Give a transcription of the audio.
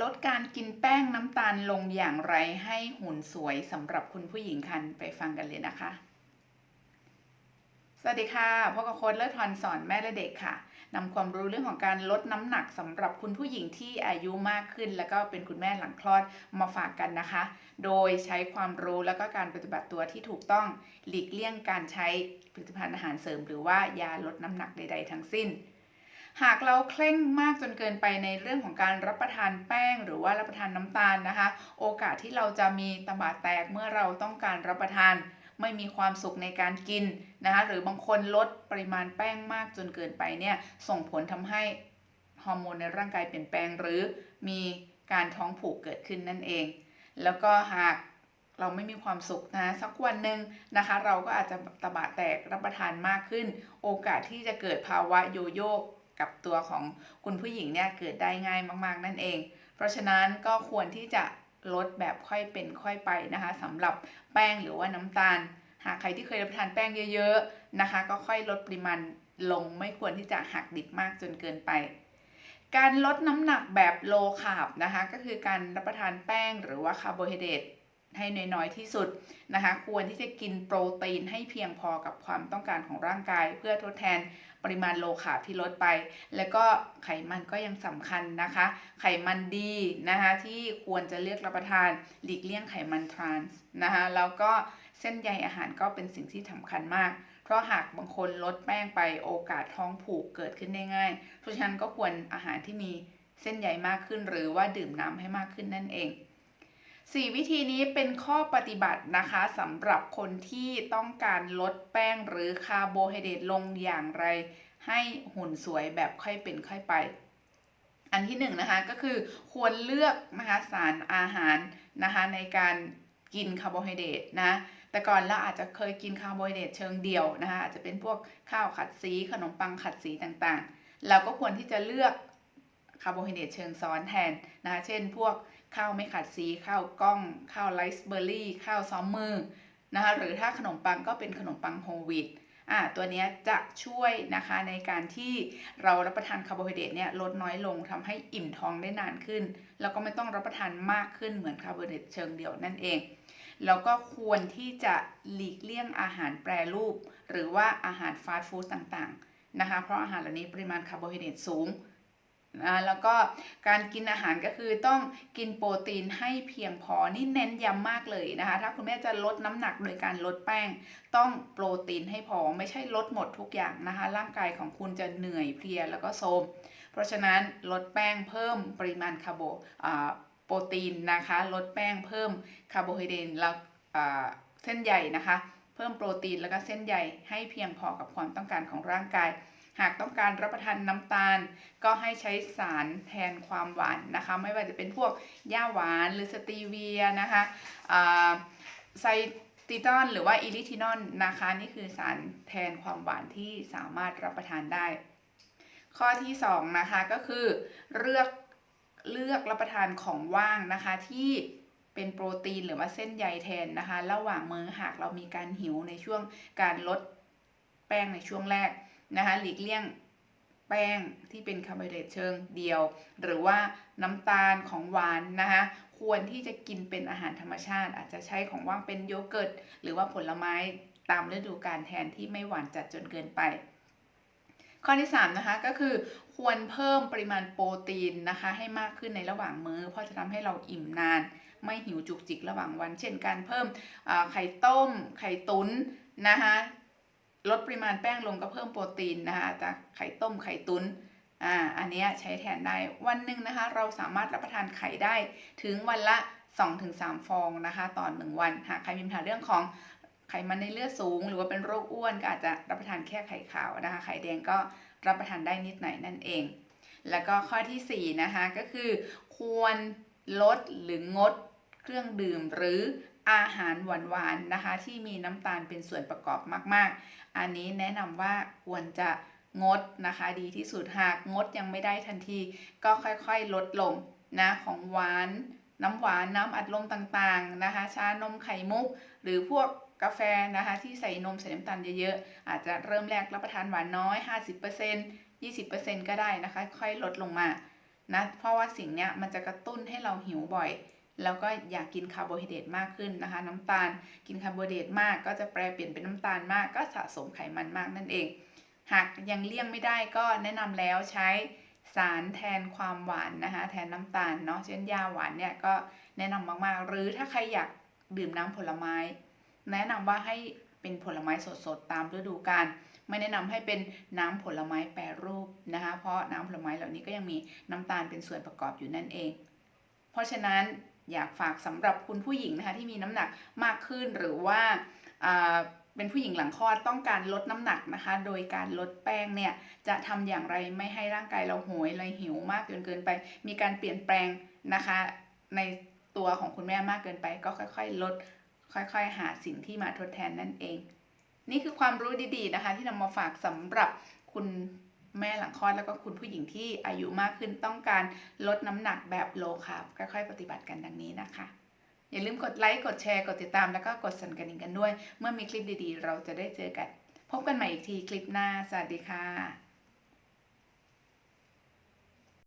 ลดการกินแป้งน้ำตาลลงอย่างไรให้หุ่นสวยสำหรับคุณผู้หญิงคันไปฟังกันเลยนะคะ สวัสดีค่ะพบกับโค้ดเลิศทอนสอนแม่และเด็กค่ะนำความรู้เรื่องของการลดน้ำหนักสำหรับคุณผู้หญิงที่อายุมากขึ้น แล้วก็เป็นคุณแม่หลังคลอดมาฝากกันนะคะ โดยใช้ความรู้แล้วก็การปฏิบัติตัวที่ถูกต้องหลีกเลี่ยงการใช้ผลิตภัณฑ์อาหารเสริม หรือว่ายาลดน้ำหนักใด ๆ ทั้งสิ้น หากเราเคร่งมากจนเกินไปในเรื่องของการรับประทานแป้ง หรือว่ารับประทานน้ำตาลนะคะ โอกาสที่เราจะมีตบะแตกเมื่อเราต้องการรับประทาน ไม่มีความสุขในการกินนะคะหรือบางคนลดปริมาณแป้งมากจนเกินไปเนี่ยส่งผลทำให้ฮอร์โมนในร่างกายเปลี่ยนแปลงหรือมีการท้องผูกเกิดขึ้นนั่นเอง แล้วก็หากเราไม่มีความสุขนะสักวันหนึ่งนะคะ เราก็อาจจะตะบะแตกรับประทานมากขึ้น โอกาสที่จะเกิดภาวะโยโย่ กับตัวของคุณผู้หญิงเนี่ยเกิดได้ง่ายมากๆนั่นเอง เพราะฉะนั้นก็ควรที่จะลดแบบค่อยเป็นค่อยไปนะคะสำหรับแป้งหรือว่าน้ำตาล หากใครที่เคยรับประทานแป้งเยอะๆนะคะ ก็ค่อยลดปริมาณลงไม่ควรที่จะหักดิบมากจนเกินไป การลดน้ำหนักแบบโลคาร์บนะคะก็คือการรับประทานแป้งหรือว่าคาร์โบไฮเดรต ให้น้อยๆที่สุดนะคะ ควรที่จะกินโปรตีนให้เพียงพอกับความต้องการของร่างกาย เพื่อทดแทนปริมาณโลคาร์บที่ลดไป แล้วก็ไขมันก็ยังสำคัญนะคะ ไขมันดีนะคะที่ควรจะเลือกรับประทานหลีกเลี่ยงไขมันทรานส์นะคะแล้วก็เส้นใยอาหารก็เป็นสิ่งที่สำคัญมาก เพราะหากบางคนลดแป้งไปโอกาสท้องผูกเกิดขึ้นได้ง่ายเพราะฉะนั้นก็ควรอาหารที่มีเส้นใยมากขึ้น หรือว่าดื่มน้ำให้มากขึ้นนั่นเอง 4 วิธีนี้เป็นข้อปฏิบัตินะคะสำหรับคนที่ต้องการลดแป้งหรือคาร์โบไฮเดรตลงอย่างไร ให้หุ่นสวยแบบค่อยเป็นค่อยไป อันที่หนึ่งนะคะก็คือควรเลือกนะคะสารอาหารนะคะในการกินคาร์โบไฮเดรตนะแต่ก่อนเราอาจจะเคยกินคาร์โบไฮเดรตเชิงเดียวนะคะอาจจะเป็นพวกข้าวขัดสีขนมปังขัดสีต่างๆ เราก็ควรที่จะเลือกคาร์โบไฮเดรตเชิงซ้อนแทนนะคะเช่นพวก ข้าวไม่ขัดสีข้าวกล้องข้าวไรซ์เบอร์รี่ข้าวซ้อมมือนะคะหรือถ้าขนมปังก็เป็นขนมปังโฮลวีตอ่าตัวนี้จะช่วยนะคะในการที่เรารับประทานคาร์โบไฮเดรตเนี่ยลดน้อยลงทำให้อิ่มท้องได้นานขึ้น แล้วก็ไม่ต้องรับประทานมากขึ้นเหมือนคาร์โบไฮเดรตเชิงเดียวนั่นเอง แล้วก็ควรที่จะหลีกเลี่ยงอาหารแปรรูป หรือว่าอาหารฟาสต์ฟู้ดต่างๆนะคะเพราะอาหารเหล่านี้ปริมาณคาร์โบไฮเดรตสูง นะแล้วก็การกินอาหารก็คือต้องกินโปรตีนให้เพียงพอนี่เน้นย้ำมากเลยนะคะ ถ้าคุณแม่จะลดน้ำหนักโดยการลดแป้ง ต้องโปรตีนให้พอไม่ใช่ลดหมดทุกอย่างนะคะ ร่างกายของคุณจะเหนื่อยเพลียแล้วก็โทรมเพราะฉะนั้นลดแป้งเพิ่มปริมาณคาร์โบโปรตีนนะคะ ลดแป้งเพิ่มคาร์โบไฮเดรตแล้วเส้นใยนะคะ เพิ่มโปรตีนแล้วก็เส้นใยให้เพียงพอกับความต้องการของร่างกาย หากต้องการรับประทานน้ำตาล ก็ให้ใช้สารแทนความหวานนะคะ ไม่ว่าจะเป็นพวกย่าหวานหรือสตีเวียนะคะไซติตอนหรือว่าอิลิทินอลนะคะ นี่คือสารแทนความหวานที่สามารถรับประทานได้ ข้อที่2นะคะก็คือเลือกเลือกรับประทานของว่างนะคะที่เป็นโปรตีนหรือว่าเส้นใยแทนนะคะ ระหว่างมื้อหากเรามีการหิวในช่วงการลดแป้งในช่วงแรก นะคะหลีกเลี่ยงแป้งที่เป็นคาร์โบไฮเดรตเชิงเดียว หรือว่าน้ำตาลของหวานนะคะควรที่จะกินเป็นอาหารธรรมชาติ อาจจะใช้ของว่างเป็นโยเกิร์ตหรือว่าผลไม้ตามฤดูกาลแทนที่ไม่หวานจัดจนเกินไป ข้อที่3นะคะก็คือควรเพิ่มปริมาณโปรตีนนะคะให้มากขึ้นในระหว่างมื้อ เพราะจะทำให้เราอิ่มนาน ไม่หิวจุกจิกระหว่างวัน เช่นการเพิ่มไข่ต้ม ไข่ตุ๋นนะคะ ลดปริมาณแป้งลงก็เพิ่มโปรตีนนะคะจากไข่ต้มไข่ตุ๋นอ่าอันนี้ใช้แทนได้วันหนึ่งนะคะ เราสามารถรับประทานไข่ได้ถึงวันละ 2-3 ฟองนะคะต่อหนึ่งวันหากใครมีปัญหาเรื่องของไขมันในเลือดสูง หรือว่าเป็นโรคอ้วนก็อาจจะรับประทานแค่ไข่ขาวนะคะ ไข่แดงก็รับประทานได้นิดหน่อยนั่นเอง แล้วก็ข้อทีสี่4นะคะก็คือ ควรลดหรืองดเครื่องดื่มหรือ อาหารหวานๆนะคะ ที่มีน้ำตาลเป็นส่วนประกอบมาก ๆ อันนี้แนะนำว่าควรจะงดนะคะ ดีที่สุดหากงดยังไม่ได้ทันที ก็ค่อยๆลดลงนะของหวานน้ำหวานน้ำอัดลมต่างๆนะคะชานมไข่มุก หรือพวกกาแฟนะคะ ที่ใส่นมใส่น้ำตาลเยอะๆอาจจะเริ่มแรกรับประทานหวานน้อย 50% 20%ก็ได้นะคะ ค่อยลดลงมานะเพราะว่าสิ่งเนี้ยมันจะกระตุ้นให้เราหิวบ่อย แล้วก็อยากกินคาร์โบไฮเดรตมากขึ้นนะคะ น้ำตาลกินคาร์โบไฮเดรตมากก็จะแปลเปลี่ยนเป็นน้ำตาลมาก ก็สะสมไขมันมากนั่นเอง หากยังเลี่ยงไม่ได้ก็แนะนำแล้วใช้สารแทนความหวานนะคะ แทนน้ำตาลเนาะเช่นยาหวานเนี่ยก็แนะนำมากๆ หรือถ้าใครอยากดื่มน้ำผลไม้ แนะนำว่าให้เป็นผลไม้สดๆตามฤดูกาลไม่แนะนำให้เป็นน้ำผลไม้แปรรูปนะคะ เพราะน้ำผลไม้เหล่านี้ก็ยังมีน้ำตาลเป็นส่วนประกอบอยู่นั่นเอง เพราะฉะนั้น อยากฝากสำหรับคุณผู้หญิงนะคะที่มีน้ำหนักมากขึ้นหรือว่าเป็นผู้หญิงหลังคลอดต้องการลดน้ำหนักนะคะ โดยการลดแป้งเนี่ยจะทำอย่างไรไม่ให้ร่างกายเราโหยเลยหิวมากจนเกินไป มีการเปลี่ยนแปลงนะคะ ในตัวของคุณแม่มากเกินไป ก็ค่อยๆ ลด ค่อยๆ หาสิ่งที่มาทดแทนนั่นเอง นี่คือความรู้ดีๆนะคะ ที่นำมาฝากสำหรับคุณ แม่หลังคลอดแล้วก็คุณผู้หญิงที่อายุมากขึ้นต้องการลดน้ำหนักแบบโลคาร์บค่อยๆ ปฏิบัติกันดังนี้นะคะ อย่าลืมกดไลค์ กดแชร์ กดติดตาม แล้วก็กดสั่นกระดิ่งกันด้วย เมื่อมีคลิปดีๆ เราจะได้เจอกัน พบกันใหม่อีกทีคลิปหน้า สวัสดีค่ะ